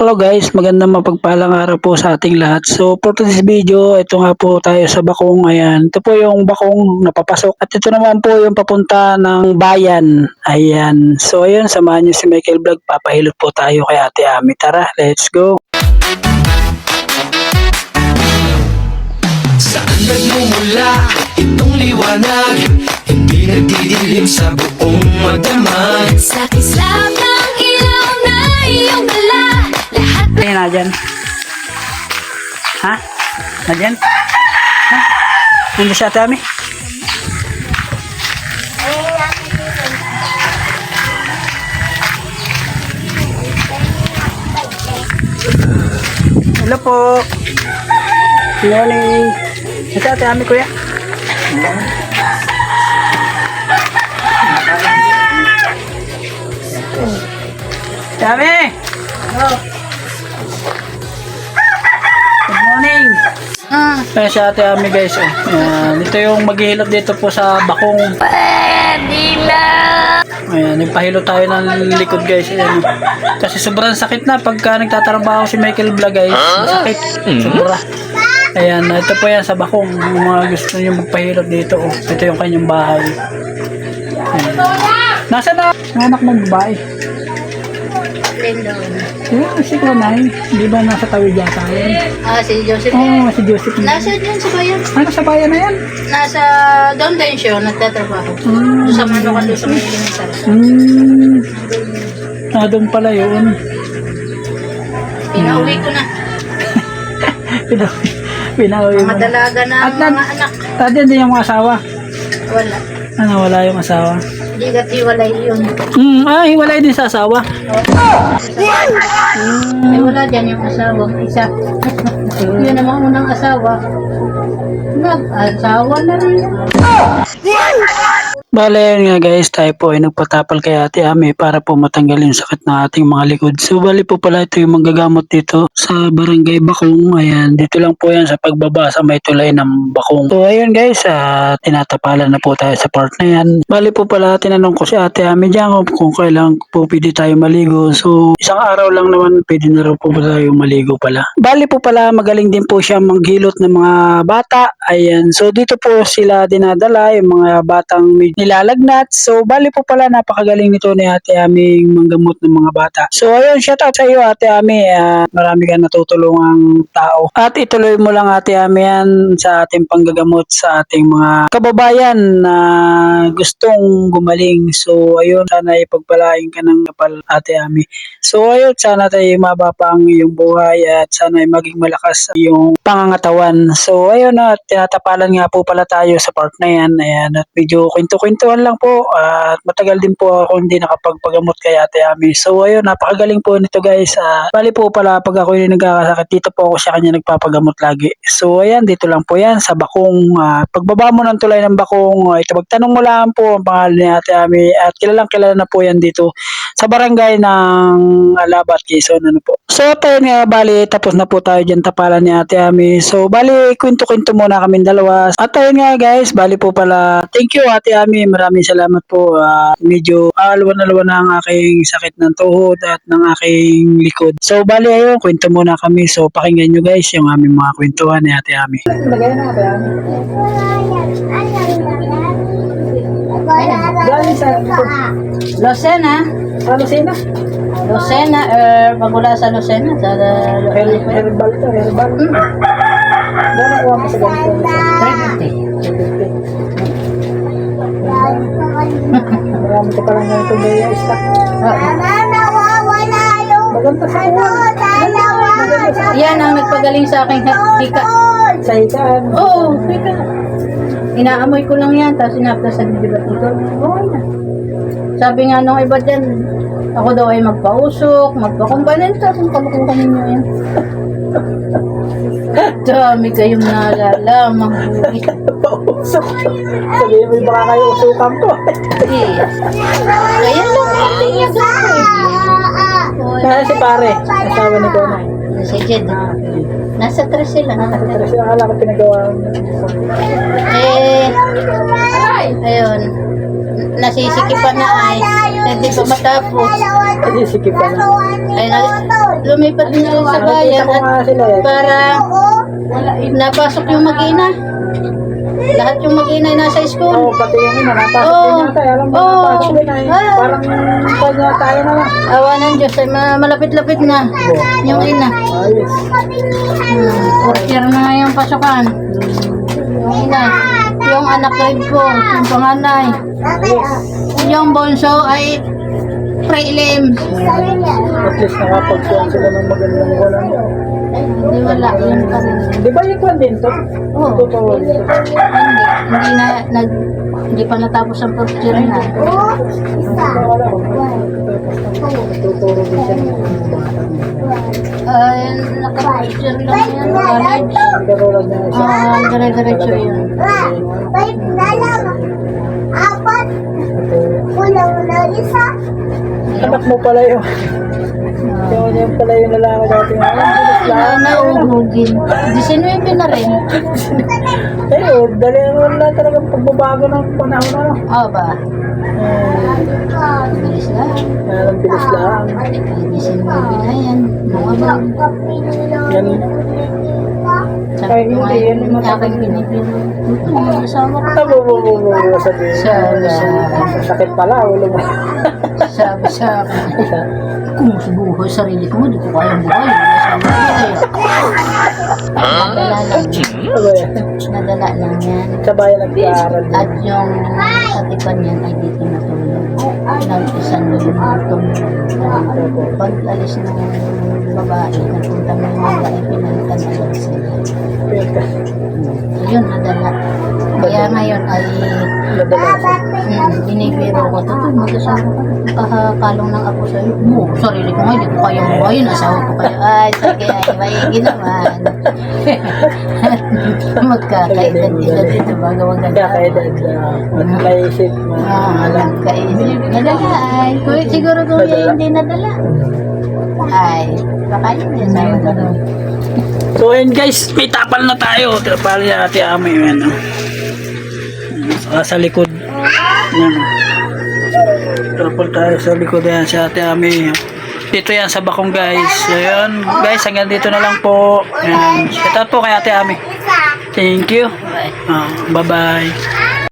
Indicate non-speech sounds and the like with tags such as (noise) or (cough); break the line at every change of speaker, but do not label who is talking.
Hello guys, magandang mapagpalang araw po sa ating lahat. So for today's video, ito nga po tayo sa Bakong. Ayan, ito po yung Bakong napapasok. At ito naman po yung papunta ng bayan. Ayan. So ayun, samahan niyo si Michael Vlog. Papahilot po tayo kay Ate Ami. Tara, let's go.
Saan nagmumula itong liwanag? Hindi nagdidilim sa buong magdamag
Sa
dyan. Ha? Na dyan? Ha? Nandiyan si Ate Ami? Hello po. Good morning. Ito Ate Ami, kuya. Ate Ami! Good
Ah,
Kaya si Ate Ami guys. Oh. Ayan. Ito yung maghihilot dito po sa bakong.
Pwedila
Ayan, yung pahilot tayo ng likod guys. Ayan. Kasi sobrang sakit na pagka nagtatrabaho si Michael Vlog guys. Sakit. Sobra. Ayan, ito po yan sa bakong. Yung mga gusto nyo magpahilot dito. Oh. Ito yung kanyang bahay. Ayan. Nasa na? Anak ng babae.
Lindo
Yung si Kanay. Di ba nasa tawid yata yan?
Ah, si Joseph
Oo, oh, si Joseph.
Nasa dyan sa bayan
Ano sa bayan na yan?
Nasa downtown siya, nagtatrabaho. Doon sa Manokan, doon sa Linisara
Hmm. Ah, doon pala yun.
Pinauwi ko na (laughs)
Pinawi. Pinawi mo.
Mga dalaga na
At
mga anak
Tadi din yung mga asawa.
Wala
Ano, wala yung asawa.
Hindi kat hiwalay yun.
Hmm, ah, hiwalay din sa asawa.
Ay wala dyan yung asawa. Isa. Yun ang mga unang asawa. Nag-asawa na rin
Bale, yun nga guys, tayo po ay nagpatapal kay Ate Ami para po matanggal yung sakit ng ating mga likod. So, bali po pala ito yung manggagamot dito sa Barangay Bakong. Ayan, dito lang po yan sa pagbaba sa may tulay ng Bakong. So, ayun guys, ah, tinatapalan na po tayo sa part na yan. Bali po pala, tinanong ko si Ate Ami dyan kung kailan po pwede tayo maligo. So, isang araw lang naman pwede na raw po tayo maligo pala. Bali po pala, magaling din po siya manghilot ng mga bata. Ayan, so dito po sila dinadala yung mga batang may nilalagnat. So, bali po pala, napakagaling nito ni Ate Ami manggamot ng mga bata. So, ayun, shout out sa iyo Ate Ami. Ah, marami ka natutulungang tao. At ituloy mo lang Ate Ami yan sa ating panggagamot sa ating mga kababayan na gustong gumaling. So, ayun, sana ipagpalain ka ng kapal Ate Ami. So, ayun, sana tayo maba pa ang iyong buhay at sana ay maging malakas iyong pangangatawan. So, ayun na, tinatapalan nga po pala tayo sa part na yan. Ayan, at medyo kwento-kwentuhan lang po. At matagal din po ako hindi nakapagpagamot kay Ate Ami. So, ayun, napakagaling po nito guys. Ah, bali po pala, pag ako yung nagkakasakit, dito po ako sa kanya nagpapagamot lagi. So, ayan, dito lang po yan sa Bakong. Ah, pagbaba mo ng tulay ng Bakong, ah, ito magtanong mo lang po ang pangalan ni Ate Ami. At kilalang kilala na po yan dito sa barangay ng Alabat, Quezon. Ano po. So, tayo nga, bali, tapos na po tayo dyan tapalan ni Ate Ami. So, bali, kwento-kwento muna kami dalawa. At tayo nga, guys, bali po pala, thank you, Ate Ami. Maraming salamat po. Ah, medyo alwan-alwan na ang aking sakit ng tuhod at ng aking likod. So, bali, ayun, kwento muna kami. So, pakinggan nyo, guys, yung aming mga kwentuhan ni Ate Ami. Lagay na, Ami. Galing sa
Lucena
sa Lucena.
Lucena, er, magula sa Lucena sa
Her- Herbal to, herbal. Gano'n kuha mo sa ganito?
350
Marami ka palang ganito gaya stock. Maganda sa kuha.
Yan ang nagpagaling sa aking hika.
Sa hikaan.
Oo, oh, hika. Inaamoy ko lang yan, tapos sinapta sa dibat ito. Okay na. Sabi nga nung iba dyan, ako daw ay magpausok, magpakumpanento, kung kalukuhan ninyo yan. (laughs) Dami kayong naalala,
Pausok. Sabihin mo baka kayo usukan ko.
Yes. Kaya lang ang tingin ko eh.
Kaya si pare, asawa ni Konay.
Si Jed. Nasa tres sila.
Pero siya akala ko pinagawa.
Eh, ayun. nasisikipan na ay hindi pa matapos.
Kasi sikip ka na.
Ay lumipat na sa bayan at
sila eh.
para napasok yung mag-ina. Lahat yung mag-ina ay nasa school.
Oo, pati yung ina, napasok
Oo.
din yata. Alam mo,
Oo.
napasok din ay.
Ah.
Parang kanya tayo na lang.
Awa ng Diyos ay ma- malapit-lapit na yung ina.
Ayos.
Hmm, fourth year na nga yung pasukan. Yung ina. Yung anak grade 4, yung panganay. Yung bonso ay prelim.
At least nakapagkuhan sila ng magandang walang.
Hindi wala, yun pa rin.
Di ba yung kwan din to?
Oo.
Totoo din.
Hindi, hindi na, nag, hindi pa natapos ang fourth year na.
Tuturo din siya.
Ay, naka-fourth year lang yan, college.
Ang katulad niya isa.
Ah, dire-diretso yun.
Anak mo pala yun. Yung yung pala yung lalaki dati nga.
Na, nauhugin. 19 na rin. (laughs)
Oh, dali naman lang talagang pagbabago ng panahon ano.
Oo ba?
Eh,
Bilis lang.
Alam, bilis lang.
19 na yan. Mga ba?
Yan,
Sabi ko nga, yung aking pinipino. Ito, asawa ko.
tabo mo mo mo sabihin.
Sabi sa akin.
Sakit pala, ulo mo.
Sabi sa akin. Kung subuho sarili ko, hindi ko kayang buhay. Eh. Nadala lang? Nadala lang yan.
Sa bayan nag-aaral.
At yung katipan niyan ay dito natulog. Nagpisan mo yung tumulog. Pag alis ng babae, napunta mo yung mga ay pinalitan agad sila. Ayun, nadala. Kaya ngayon ay hmm, binibiro ko. Totoo, mag-asawa ka. Kakakalong ng ako sa'yo. Mo, sarili ko nga, hindi ko kayang buhayin. Asawa ko kaya. Ay, sige, ay, maigi naman. (laughs) Magkakaedad-edad dito bago wag
Kaya kaya dahil at naisip mo.
Ah, ka eh. Nadala ay. Siguro kung hindi nadala. Ay, baka yun din sa nadala.
So ayun guys, may tapal na tayo. Tapal ni ate Ami. Yan, Saka sa likod. Yan. Tapal tayo sa likod yan si ate Ami. Dito yan sa Bakong guys. So yun, guys, hanggang dito na lang po. Yan. Shout out po kay ate Ami. Thank you.
Bye.
Ah, bye-bye.